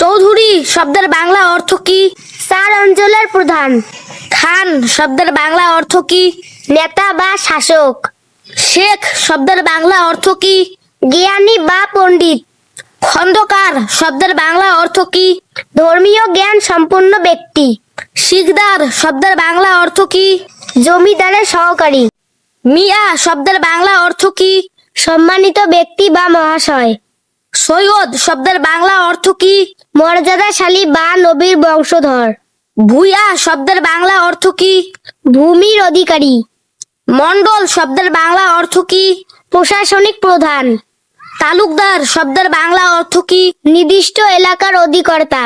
চৌধুরী, শব্দের বাংলা অর্থ কি? চার অঞ্চলের প্রধান। খান, শব্দের বাংলা অর্থ কি? নেতা বা শাসক। শেখ, শব্দের বাংলা অর্থ কি? জ্ঞানী বা পণ্ডিত। খন্দকার, শব্দের বাংলা অর্থ কি? ধর্মীয় জ্ঞান সম্পন্ন ব্যক্তি। শিকদার, শব্দের বাংলা অর্থ কি? জমিদারের সহকারী। মিয়া, শব্দের বাংলা অর্থ কি? সম্মানিত ব্যক্তি বা মহাশয়। সৈয়দ, শব্দের বাংলা অর্থ কি? মর্যাদাশালী বা নবীর বংশধর। ভূয়া শব্দের বাংলা অর্থ কি? ভূমির অধিকারী। মন্ডল শব্দের বাংলা অর্থ কি? প্রশাসনিক প্রধান। তালুকদার শব্দের বাংলা অর্থ কি? নির্দিষ্ট এলাকার অধিকর্তা।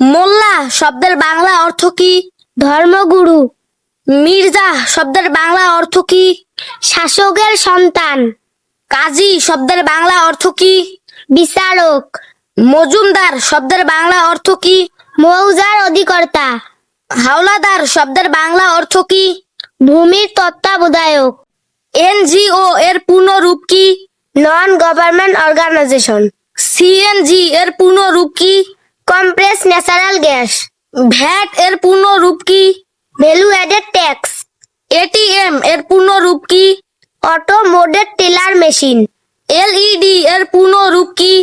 মোল্লা শব্দের বাংলা অর্থ কি? ধর্মগুরু। মির্জা শব্দের বাংলা অর্থ কি? শাসকের সন্তান। কাজী শব্দের বাংলা অর্থ কি? বিচারক। মজুমদার, শব্দের বাংলা অর্থ কি? মৌজার অধিকর্তা। হাওলাদার, শব্দের বাংলা অর্থ কি? ভূমির তত্ত্বাবধায়ক। এনজিও এর পূর্ণ রূপ কি? Non government organisation. সিএনজি এর পূর্ণ রূপ কি? Compress natural gas. ভ্যাট এর পূর্ণ রূপ কি? Value added tax. এটিএম এর পূর্ণ রূপ কি? Automated teller machine. এলইডি এর পূর্ণ রূপ কি?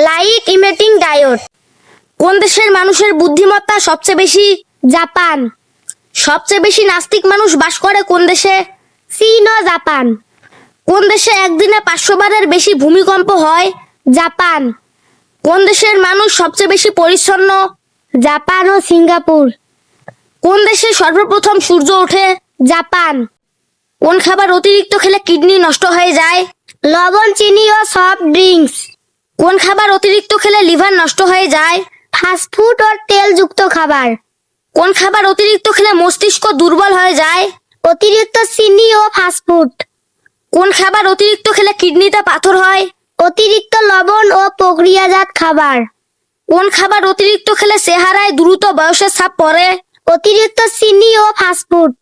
Light emitting diode. কোন দেশের মানুষের বুদ্ধিমত্তা সবচেয়ে বেশি? জাপান। সবচেয়ে বেশি নাস্তিক মানুষ বাস করে কোন দেশে? চীন ও জাপান। কোন দেশে একদিনে পাঁচশো বারের বেশি ভূমিকম্প হয়? জাপান। কোন দেশের মানুষ সবচেয়ে বেশি পরিচ্ছন্ন? জাপান ও সিঙ্গাপুর। কোন দেশে সর্বপ্রথম সূর্য ওঠে? জাপান। কোন খাবার অতিরিক্ত খেলে কিডনি নষ্ট হয়ে যায়? লবণ, চিনি ও সফট ড্রিঙ্কস। কোন খাবার অতিরিক্ত খেলে লিভার নষ্ট হয়ে যায়? ফাস্টফুড ও তেলযুক্ত খাবার? কোন খাবার অতিরিক্ত খেলে মস্তিষ্ক দুর্বল হয়ে যায়? অতিরিক্ত চিনি ও ফাস্টফুড কোন খাবার অতিরিক্ত খেলে কিডনিতে পাথর হয়? অতিরিক্ত লবণ ও প্রক্রিয়াজাত খাবার? কোন খাবার অতিরিক্ত খেলে চেহারায় দ্রুত বয়সের ছাপ পড়ে? অতিরিক্ত চিনি ও ফাস্টফুড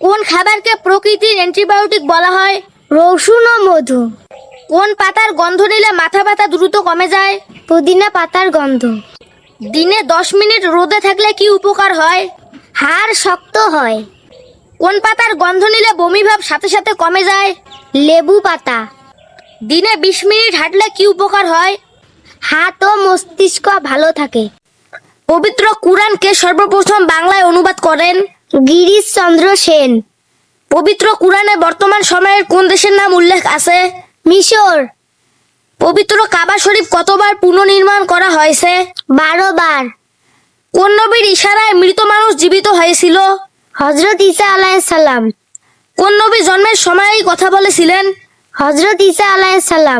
কোন খাবারকে প্রকৃতির অ্যান্টিবায়োটিক বলা হয়? রসুন ও মধু? কোন পাতার গন্ধ নিলে মাথা ব্যথা দ্রুত কমে যায়? পুদিনা পাতার গন্ধ। দিনে দশ মিনিট রোদে থাকলে কি উপকার হয়? হাড় শক্ত হয়। কোন পাতার গন্ধ নিলে বমি ভাব সাথে সাথে কমে যায়? লেবু পাতা। দিনে বিশ মিনিট হাঁটলে কি উপকার হয়? হাত ও মস্তিষ্ক ভালো থাকে। পবিত্র কুরআনকে সর্বপ্রথম বাংলায় অনুবাদ করেন গিরিশ চন্দ্র সেন। পবিত্র কুরআনে বর্তমান সময়ের কোন দেশের নাম উল্লেখ আছে? মিশর। পবিত্র কাবা শরীফ কতবার পুনর্নির্মাণ করা হয়েছে? বারো বার। কোন নবীর ইশারায় মৃত মানুষ জীবিত হয়েছিল? হজরত ইসা আলাইসাল্লাম কোন নবী জন্মের সময়ই কথা বলেছিলেন? হজরত ইসা আলাইসাল্লাম